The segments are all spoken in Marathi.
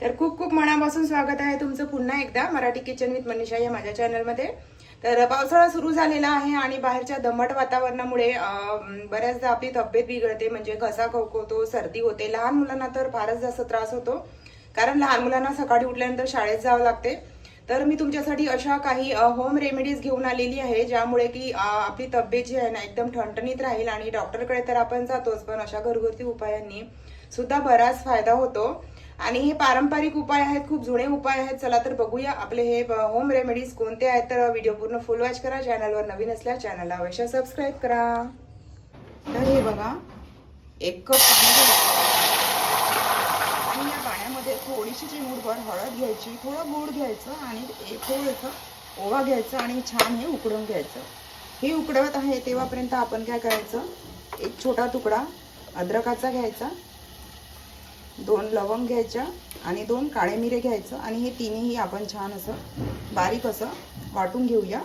तर खूप खूप मनापासून स्वागत आहे तुमचं पुन्हा एकदा मराठी किचन विथ मनीषा या माझ्या चॅनलमध्ये तर पावसाळा सुरू झालेला आहे आणि बाहेरच्या दमट वातावरणामुळे बऱ्याचदा आपली तब्येत बिघडते म्हणजे घसा खवखवतो सर्दी होते. लहान मुलांना तर फारच जास्त त्रास होतो. कारण लहान मुलांना सकाळी उठल्यानंतर शाळेत जावं लागते. तर मी तुमच्यासाठी अशा काही होम रेमेडीज घेऊन आलेली आहे ज्यामुळे की आपली तब्येत जी आहे ना एकदम ठणठणीत राहील आणि डॉक्टरकडे तर आपण जातोच पण अशा घरगुती उपायांनी सुद्धा बराच फायदा होतो. आणि हे पारंपरिक उपाय आहेत खूप जुने उपाय आहेत. चला तर बघूया आपले हे होम रेमेडीज कोणते आहेत. तर व्हिडिओ पूर्ण फुल वॉच करा. चॅनलवर नवीन असल्यास चॅनलला अवश्य सबस्क्राईब करा. तर हे बघा एक कप पाणी आणि या पाण्यामध्ये थोडीशी चिमूटभर हळद घ्यायची थोडं गोड घ्यायचं आणि एक थोडंसं ओवा घ्यायचं आणि छान हे उकडून घ्यायचं. हे उकडवत आहे तेव्हापर्यंत आपण काय करायचं? एक छोटा तुकडा अद्रकाचा घ्यायचा. दोन लवंग घ्यायच्या आणि दोन काळे मिरे घ्यायचं आणि हे तिन्ही आपण छान असं बारीक असं वाटून घेऊया.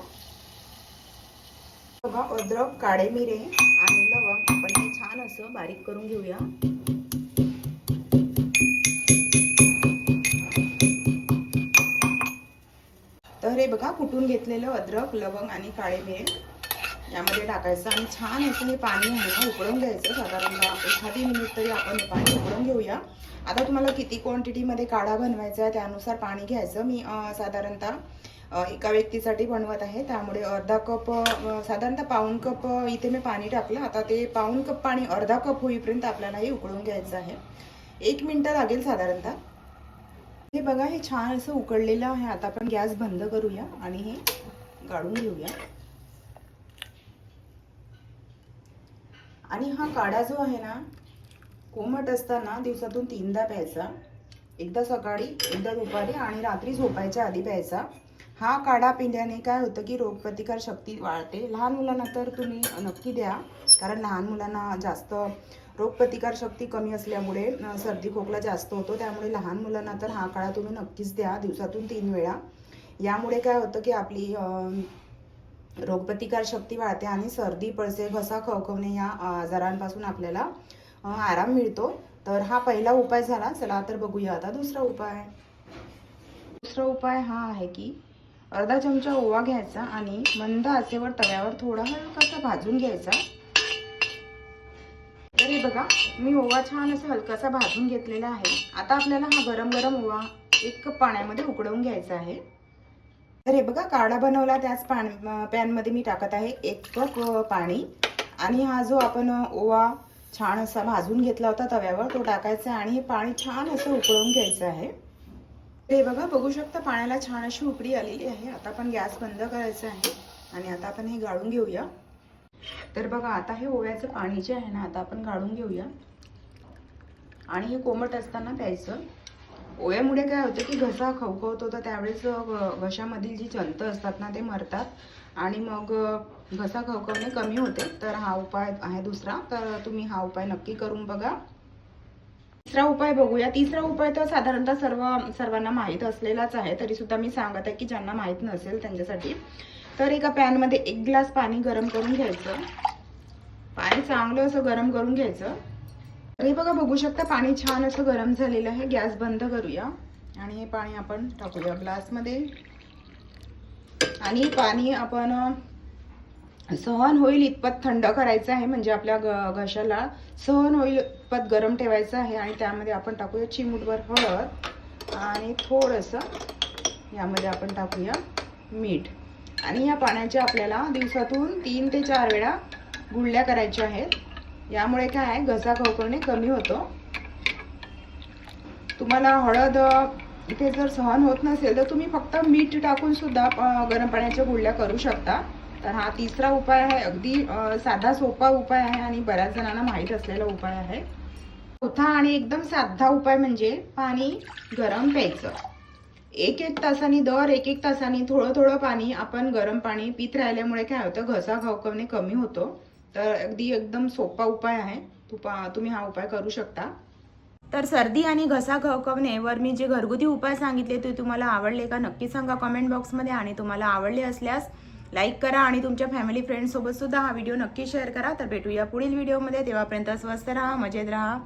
बघा अद्रक काळे मिरे आणि लवंग आपण हे छान असं बारीक करून घेऊया. तर हे बघा कुटून घेतलेलं अद्रक लवंग आणि काळे मिरे. यामध्ये टाकायचं आणि छान असं हे पाणी आहे ना उकळून घ्यायचं साधारणतः एखादी मिनिट तरी आपण हे पाणी उकळून घेऊया. आता तुम्हाला किती क्वांटिटीमध्ये काढा बनवायचा आहे त्यानुसार पाणी घ्यायचं. मी साधारणतः एका व्यक्तीसाठी बनवत आहे. त्यामुळे अर्धा कप साधारणतः पाऊन कप इथे मी पाणी टाकलं. आता ते पाऊन कप पाणी अर्धा कप होईपर्यंत आपल्याला हे उकळून घ्यायचं आहे. एक मिनटं लागेल साधारणतः. हे बघा हे छान असं उकळलेलं आहे. आता आपण गॅस बंद करूया आणि हे गाळून घेऊया. आणि हा काढा जो आहे ना कोमट असताना दिवसातून तीनदा प्यायचा. एकदा सकाळी एकदा दुपारी आणि रात्री झोपायच्या आधी प्यायचा. हा काढा पिण्याने काय होतं की रोगप्रतिकार शक्ती वाढते. लहान मुलांना तर तुम्ही नक्की द्या कारण लहान मुलांना जास्त रोगप्रतिकार शक्ती कमी असल्यामुळे सर्दी खोकला जास्त होतो. त्यामुळे लहान मुलांना तर हा काढा तुम्ही नक्कीच द्या दिवसातून तीन वेळा. यामुळे काय होतं की आपली रोगप्रतिकार शक्ती वाढते आणि सर्दी पडसे घसा खवखवणे या आजारांपासून आपल्याला आराम मिळतो. तर हा पहिला उपाय झाला. चला तर बघूया आता दुसरा उपाय. दुसरा उपाय हा आहे की अर्धा चमचा ओवा घ्यायचा आणि मंद आचेवर तव्यावर थोडा हलकासा भाजून घ्यायचा. तर हे बघा मी ओवा छान असा हलकासा भाजून घेतलेला आहे. आता आपल्याला हा गरम गरम ओवा एक पाण्यामध्ये उकडवून घ्यायचा आहे. तर हे बघा काढा बनवला त्याच पान पॅनमध्ये मी टाकत आहे एक कप पाणी. आणि हा जो आपण ओवा छान असा भाजून घेतला होता तव्यावर तो टाकायचा आहे आणि हे पाणी छान असं उकळून घ्यायचं आहे. ते बघा बघू शकता पाण्याला छान अशी उकडी आलेली आहे. आता आपण गॅस बंद करायचा आहे आणि आता आपण हे गाळून घेऊया. तर बघा आता हे ओव्याचं पाणी जे आहे ना आता आपण गाळून घेऊया. आणि हे कोमट असताना प्यायचं. ओव्यामुळे काय होतं की घसा खवखवतो तर त्यावेळेस घशामधील जी जंत असतात ना ते मरतात. आणि मग घसा खवखवणे कमी होते. तर हा उपाय आहे दुसरा. तर तुम्ही हा उपाय नक्की करून बघा. तिसरा उपाय बघूया. तिसरा उपाय तर साधारणतः सर्व सर्वांना माहीत असलेलाच आहे. तरी सुद्धा मी सांगत आहे की ज्यांना माहीत नसेल त्यांच्यासाठी. तर एका पॅनमध्ये एक ग्लास पाणी गरम करून घ्यायचं. पाणी चांगलं असं गरम करून घ्यायचं. हे बघा बघू शकता पाणी छान असं गरम झालेलं आहे. गॅस बंद करूया. आणि हे पाणी आपण टाकूया ग्लासमध्ये. आणि पाणी आपण सहन होईल इतपत थंड करायचं आहे म्हणजे आपल्या ग घशाला सहन होईल इतपत गरम ठेवायचं आहे. आणि त्यामध्ये आपण टाकूया चिमूटभर हळद. आणि थोडंसं यामध्ये आपण टाकूया मीठ. आणि या पाण्याच्या आपल्याला दिवसातून तीन ते चार वेळा गुळल्या करायच्या आहेत. यामुळे काय आहे घसा खवखवणे कमी होतो. तुम्हाला हळद इथे जर सहन होत नसेल तर तुम्ही फक्त मीठ टाकून सुद्धा गरम पाण्याच्या गुळल्या करू शकता. तर हा तिसरा उपाय आहे अगदी साधा सोपा उपाय आहे आणि बऱ्याच जणांना माहीत असलेला उपाय आहे. चौथा आणि एकदम साधा उपाय म्हणजे पाणी गरम प्यायचं. एक एक तासाने दर एक एक तासाने थोडं थोडं पाणी आपण गरम पाणी पित राहिल्यामुळे काय होतं घसा खवखवणे कमी होतो. तर अगदी एकदम सोपा उपाय आहे. तुपा तुम्ही हा उपाय करू शकता. तर सर्दी आणि घसा खवखवणे वर मी जे घरगुती उपाय सांगितले ते तुम्हाला आवडले का नक्की सांगा कमेंट बॉक्समध्ये आणि तुम्हाला आवडले असल्यास लाईक करा आणि तुमच्या फॅमिली फ्रेंडसोबत सुद्धा हा व्हिडिओ नक्की शेअर करा. तर भेटूया पुढील व्हिडिओमध्ये तेव्हापर्यंत स्वस्त राहा मजेत राहा.